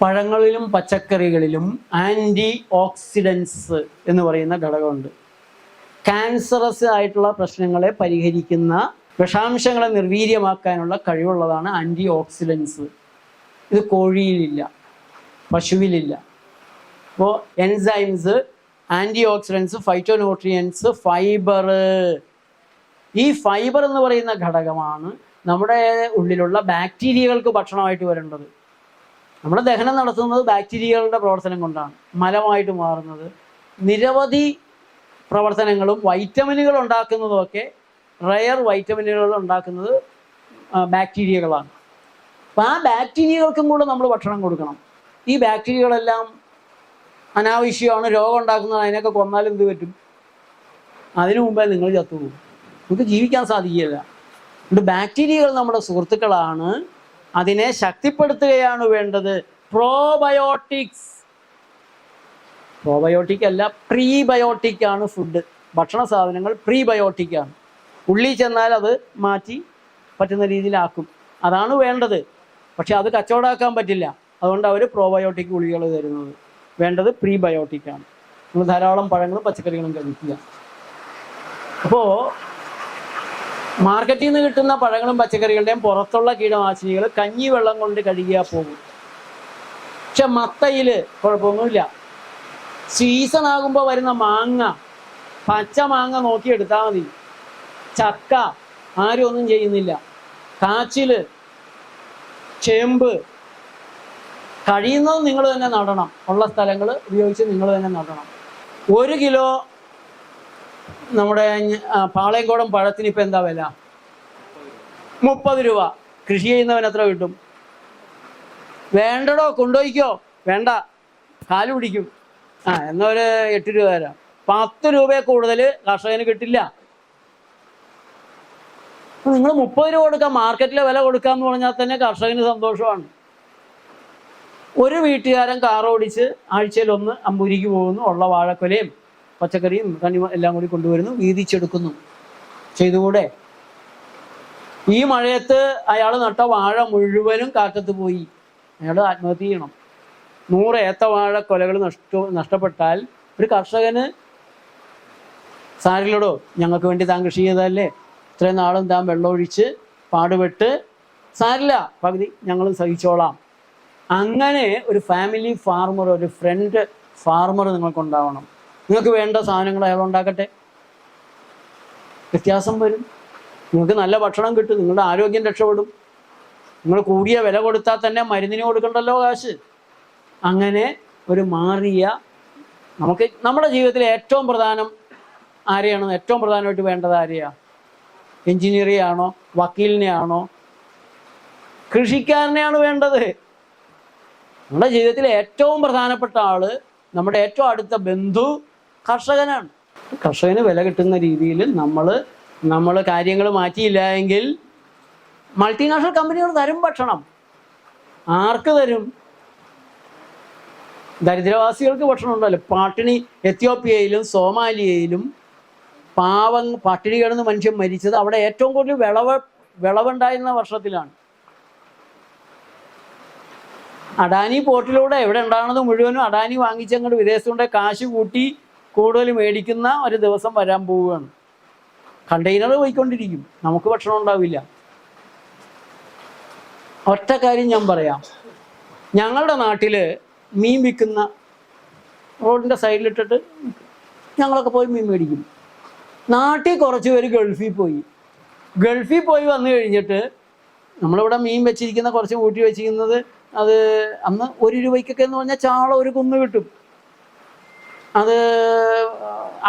പഴങ്ങളിലും പച്ചക്കറികളിലും anti oxidants എന്ന് പറയുന്ന ഘടകമുണ്ട്. ക്യാൻസറസ് ആയിട്ടുള്ള പ്രശ്നങ്ങളെ പരിഹരിക്കുന്ന വിഷാംശങ്ങളെ നിർവീര്യമാക്കാനുള്ള കഴിവുള്ളതാണ് ആന്റി ഓക്സിഡൻസ് ഇത് കോഴിയിലില്ല പശുവിലില്ല. അപ്പോൾ enzymes antioxidants phytonutrients fibre. ഈ ഫൈബർ എന്ന് പറയുന്ന ഘടകമാണ് നമ്മുടെ ഉള്ളിലുള്ള ബാക്ടീരിയകൾക്ക് ഭക്ഷണമായിട്ട് വരേണ്ടത്. നമ്മുടെ ദഹനം നടത്തുന്നത് ബാക്ടീരിയകളുടെ പ്രവർത്തനം കൊണ്ടാണ്. മലമായിട്ട് മാറുന്നത്. നിരവധി പ്രവർത്തനങ്ങളും വൈറ്റമിനുകൾ ഉണ്ടാക്കുന്നതുമൊക്കെ റയർ വൈറ്റമിനുകൾ ഉണ്ടാക്കുന്നത് ബാക്ടീരിയകളാണ്. അപ്പം ആ ബാക്ടീരിയകൾക്കും കൂടെ നമ്മൾ ഭക്ഷണം കൊടുക്കണം. ഈ ബാക്ടീരിയകളെല്ലാം അനാവശ്യമാണ് രോഗം ഉണ്ടാക്കുന്നത് അതിനൊക്കെ കൊന്നാൽ എന്ത് പറ്റും? അതിനു മുമ്പേ നിങ്ങൾ ചത്തുപോകും. നമുക്ക് ജീവിക്കാൻ സാധിക്കില്ല അതുകൊണ്ട് ബാക്ടീരിയകൾ നമ്മുടെ സുഹൃത്തുക്കളാണ് അതിനെ ശക്തിപ്പെടുത്തുകയാണ് വേണ്ടത്. പ്രോബയോട്ടിക്സ് പ്രോബയോട്ടിക് അല്ല പ്രീബയോട്ടിക് ആണ് ഫുഡ് ഭക്ഷണ സാധനങ്ങൾ പ്രീബയോട്ടിക് ആണ്. ഉള്ളിൽ ചെന്നാൽ അത് മാറ്റി പറ്റുന്ന രീതിയിലാക്കും. അതാണ് വേണ്ടത്. പക്ഷെ അത് കച്ചവടമാക്കാൻ പറ്റില്ല. അതുകൊണ്ട് അവർ പ്രോബയോട്ടിക് ഗുളികൾ തരുന്നത്. വേണ്ടത് പ്രീബയോട്ടിക് ആണ്. നമ്മൾ ധാരാളം പഴങ്ങളും പച്ചക്കറികളും കഴിക്കുക. അപ്പോൾ മാർക്കറ്റിൽ നിന്ന് കിട്ടുന്ന പഴങ്ങളും പച്ചക്കറികളുടെയും പുറത്തുള്ള കീടനാശിനികൾ കഞ്ഞി വെള്ളം കൊണ്ട് കഴുകിയാൽ പോകും. പക്ഷെ മത്തയിൽ കുഴപ്പമൊന്നുമില്ല. സീസൺ ആകുമ്പോൾ വരുന്ന മാങ്ങ പച്ച മാങ്ങ നോക്കിയെടുത്താൽ മതി. ചക്ക ആരും ഒന്നും ചെയ്യുന്നില്ല. കാച്ചിൽ ചേമ്പ് കഴിയുന്നത് നിങ്ങൾ തന്നെ നടണം. ഉള്ള സ്ഥലങ്ങൾ ഉപയോഗിച്ച് നിങ്ങൾ തന്നെ നടണം. ഒരു കിലോ നമ്മുടെ പാളയംകോടൻ പഴത്തിന് ഇപ്പം എന്താ വില? മുപ്പത് രൂപ. കൃഷി ചെയ്യുന്നവൻ എത്ര കിട്ടും? വേണ്ടടോ കൊണ്ടുപോയിക്കോ. വേണ്ട. കാൽ പിടിക്കും. ആ എന്നാ ഒരു എട്ട് രൂപ തരാം. പത്ത് രൂപയെ കൂടുതൽ കർഷകന് കിട്ടില്ല. നിങ്ങൾ മുപ്പത് രൂപ കൊടുക്കാം മാർക്കറ്റിലെ വില കൊടുക്കാന്ന് പറഞ്ഞാൽ തന്നെ കർഷകന് സന്തോഷമാണ്. ഒരു വീട്ടുകാരൻ കാറോടിച്ച് ആഴ്ചയിൽ ഒന്ന് അമ്പൂരിക്ക് പോകുന്നു ഉള്ള വാഴക്കൊലയും. പച്ചക്കറിയും കണി എല്ലാം കൂടി കൊണ്ടുവരുന്നു വീതിച്ചെടുക്കുന്നു. ചെയ്തുകൂടെ? ഈ മഴയത്ത് അയാൾ നട്ട വാഴ മുഴുവനും കാറ്റത്ത് പോയി. അയാൾ ആത്മഹത്യ ചെയ്യണം. നൂറ് ഏത്ത വാഴ കൊലകൾ നഷ്ട നഷ്ടപ്പെട്ടാൽ ഒരു കർഷകന് സാരില്ലടോ ഞങ്ങൾക്ക് വേണ്ടി താൻ കൃഷി ചെയ്തതല്ലേ? ഇത്രയും നാളും താൻ വെള്ളമൊഴിച്ച് പാടുപെട്ട് സാരില്ല. പകുതി ഞങ്ങളും സഹിച്ചോളാം. അങ്ങനെ ഒരു ഫാമിലി ഫാർമർ ഒരു ഫ്രണ്ട് ഫാർമർ നിങ്ങൾക്കുണ്ടാവണം. നിങ്ങൾക്ക് വേണ്ട സാധനങ്ങൾ അയാൾ ഉണ്ടാക്കട്ടെ. വ്യത്യാസം വരും. നിങ്ങൾക്ക് നല്ല ഭക്ഷണം കിട്ടും. നിങ്ങളുടെ ആരോഗ്യം രക്ഷപ്പെടും. നിങ്ങൾ കൂടിയ വില കൊടുത്താൽ തന്നെ മരുന്നിന് കൊടുക്കണ്ടല്ലോ കാശ്. അങ്ങനെ ഒരു മാറിയ നമുക്ക് നമ്മുടെ ജീവിതത്തിലെ ഏറ്റവും പ്രധാനം ആരെയാണ്? ഏറ്റവും പ്രധാനമായിട്ട് വേണ്ടത് ആരെയാ? എഞ്ചിനീയറിയാണോ ആണോ? വക്കീലിനെ ആണോ? കൃഷിക്കാരനെയാണ് വേണ്ടത്. നമ്മുടെ ജീവിതത്തിലെ ഏറ്റവും പ്രധാനപ്പെട്ട ആൾ നമ്മുടെ ഏറ്റവും അടുത്ത ബന്ധു കർഷകനാണ്. കർഷകന് വില കിട്ടുന്ന രീതിയിൽ നമ്മൾ നമ്മൾ കാര്യങ്ങൾ മാറ്റിയില്ല എങ്കിൽ മൾട്ടിനാഷണൽ കമ്പനികൾ തരും ഭക്ഷണം. ആർക്ക് തരും? ദരിദ്രവാസികൾക്ക് ഭക്ഷണം ഉണ്ടല്ലോ. പാട്ടിണി എത്യോപ്യയിലും സോമാലിയയിലും പാവം പട്ടിണി കിടന്ന് മനുഷ്യൻ മരിച്ചത് അവിടെ ഏറ്റവും കൂടുതൽ വിളവ് വിളവുണ്ടായിരുന്ന വർഷത്തിലാണ്. അഡാനി പോർട്ടിലൂടെ എവിടെ ഉണ്ടാകുന്നത് മുഴുവനും അഡാനി വാങ്ങിച്ചങ്ങോട്ട് വിദേശത്തുകൊണ്ട് കാശ് കൂട്ടി കൂടുതൽ മേടിക്കുന്ന ഒരു ദിവസം വരാൻ പോവുകയാണ്. കണ്ടെയ്നർ പോയിക്കൊണ്ടിരിക്കും. നമുക്ക് ഭക്ഷണം ഉണ്ടാവില്ല. ഒറ്റ കാര്യം ഞാൻ പറയാം. ഞങ്ങളുടെ നാട്ടിൽ മീൻ വിൽക്കുന്ന റോഡിന്റെ സൈഡിലിട്ടിട്ട് ഞങ്ങളൊക്കെ പോയി മീൻ മേടിക്കും. നാട്ടിൽ കുറച്ച് പേര് ഗൾഫിൽ പോയി. ഗൾഫിൽ പോയി വന്നു കഴിഞ്ഞിട്ട് നമ്മളിവിടെ മീൻ വെച്ചിരിക്കുന്ന കുറച്ച് കൂട്ടി വെച്ചിരിക്കുന്നത് അത് അന്ന് ഒരു രൂപയ്ക്കൊക്കെ എന്ന് പറഞ്ഞാൽ ചാള ഒരു കുന്ന് കിട്ടും. അത്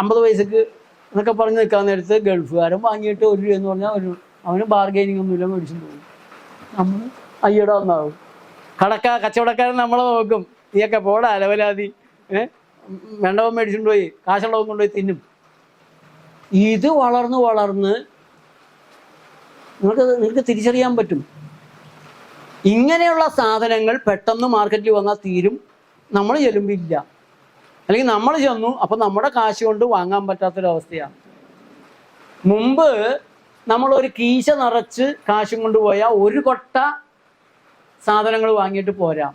അമ്പത് പൈസക്ക് എന്നൊക്കെ പറഞ്ഞ് നിൽക്കാൻ നേരത്ത് ഗൾഫുകാരൻ വാങ്ങിയിട്ട് ഒരു രൂപ എന്ന് പറഞ്ഞാൽ ഒരു അവന് ബാർഗെയിനിങ് ഒന്നുമില്ല മേടിച്ചു പോകും നമ്മൾ അയ്യടാ ഒന്നാവും. കടക്ക കച്ചവടക്കാരൻ നമ്മളെ നോക്കും. നീയൊക്കെ പോടാ അലവലാതി. ഏഹ് വേണ്ടവൻ മേടിച്ചുകൊണ്ട് പോയി കാശുള്ളവൻ കൊണ്ടുപോയി തിന്നും. ഇത് വളർന്ന് വളർന്ന് നിങ്ങൾക്ക് നിങ്ങൾക്ക് തിരിച്ചറിയാൻ പറ്റും. ഇങ്ങനെയുള്ള സാധനങ്ങൾ പെട്ടെന്ന് മാർക്കറ്റിൽ വന്നാൽ തീരും. നമ്മൾ ചെല്ലുമ്പില്ല അല്ലെങ്കിൽ നമ്മൾ ചെന്നു അപ്പം നമ്മുടെ കാശ് കൊണ്ട് വാങ്ങാൻ പറ്റാത്തൊരവസ്ഥയാണ്. മുമ്പ് നമ്മൾ ഒരു കീശ നിറച്ച് കാശും കൊണ്ട് പോയാൽ ഒരു കൊട്ട സാധനങ്ങൾ വാങ്ങിയിട്ട് പോരാം.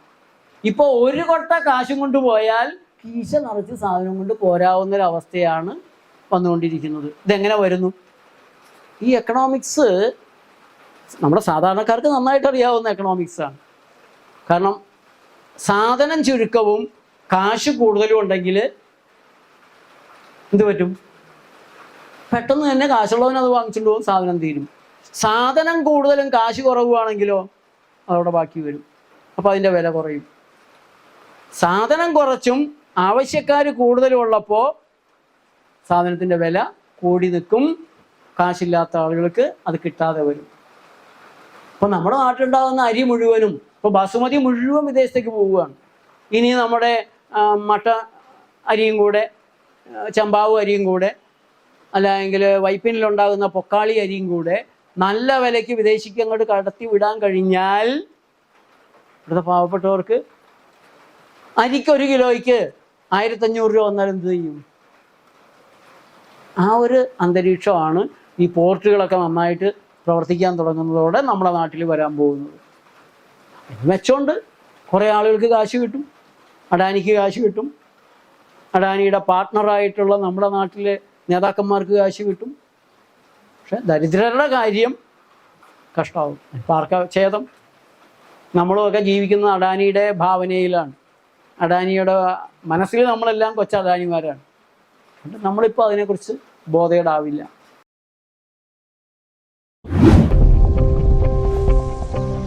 ഇപ്പോൾ ഒരു കൊട്ട കാശും കൊണ്ട് പോയാൽ കീശ നിറച്ച് സാധനം കൊണ്ട് പോരാവുന്നൊരവസ്ഥയാണ് വന്നുകൊണ്ടിരിക്കുന്നത്. ഇതെങ്ങനെ വരുന്നു? ഈ എക്കണോമിക്സ് നമ്മുടെ സാധാരണക്കാർക്ക് നന്നായിട്ട് അറിയാവുന്ന എക്കണോമിക്സാണ് കാരണം സാധനം ചുരുക്കവും കാശ് കൂടുതലും ഉണ്ടെങ്കിൽ എന്ത് പറ്റും? പെട്ടെന്ന് തന്നെ കാശുള്ളവൻ അത് വാങ്ങിച്ചുകൊണ്ട് പോകും സാധനം തീരും. സാധനം കൂടുതലും കാശ് കുറവുവാണെങ്കിലോ അതവിടെ ബാക്കി വരും. അപ്പോൾ അതിന്റെ വില കുറയും. സാധനം കുറച്ചും ആവശ്യക്കാർ കൂടുതലും ഉള്ളപ്പോൾ സാധനത്തിന്റെ വില കൂടി നിൽക്കും. കാശില്ലാത്ത ആളുകൾക്ക് അത് കിട്ടാതെ വരും. അപ്പോൾ നമ്മുടെ നാട്ടിലുണ്ടാകുന്ന അരി മുഴുവനും ഇപ്പോൾ ബസുമതി മുഴുവൻ വിദേശത്തേക്ക് പോവുകയാണ്. ഇനി നമ്മുടെ മട്ട അരിയും കൂടെ ചമ്പാവ് അരിയും കൂടെ അല്ലെങ്കിൽ വൈപ്പിനിലുണ്ടാകുന്ന പൊക്കാളി അരിയും കൂടെ നല്ല വിലയ്ക്ക് വിദേശിക്ക് അങ്ങോട്ട് കടത്തി വിടാൻ കഴിഞ്ഞാൽ ഇവിടുത്തെ പാവപ്പെട്ടവർക്ക് അരിക്ക് ഒരു കിലോയ്ക്ക് ആയിരത്തഞ്ഞൂറ് രൂപ വന്നാൽ എന്ത് ചെയ്യും? ആ ഒരു അന്തരീക്ഷമാണ് ഈ പോർട്ടുകളൊക്കെ നന്നായിട്ട് പ്രവർത്തിക്കാൻ തുടങ്ങുന്നതോടെ നമ്മുടെ നാട്ടിൽ വരാൻ പോകുന്നത്. വെച്ചോണ്ട് കുറേ ആളുകൾക്ക് കാശ് കിട്ടും. അഡാനിക്ക് കാശ് കിട്ടും. അഡാനിയുടെ പാർട്ട്ണറായിട്ടുള്ള നമ്മുടെ നാട്ടിലെ നേതാക്കന്മാർക്ക് കാശ് കിട്ടും. പക്ഷെ ദരിദ്രരുടെ കാര്യം കഷ്ടമാവും പാർക്ക ഛേദം. നമ്മളുമൊക്കെ ജീവിക്കുന്ന അഡാനിയുടെ ഭാവനയിലാണ്. അഡാനിയുടെ മനസ്സിൽ നമ്മളെല്ലാം കൊച്ച അഡാനിമാരാണ്. നമ്മളിപ്പോൾ അതിനെക്കുറിച്ച് ബോധേടാവില്ല.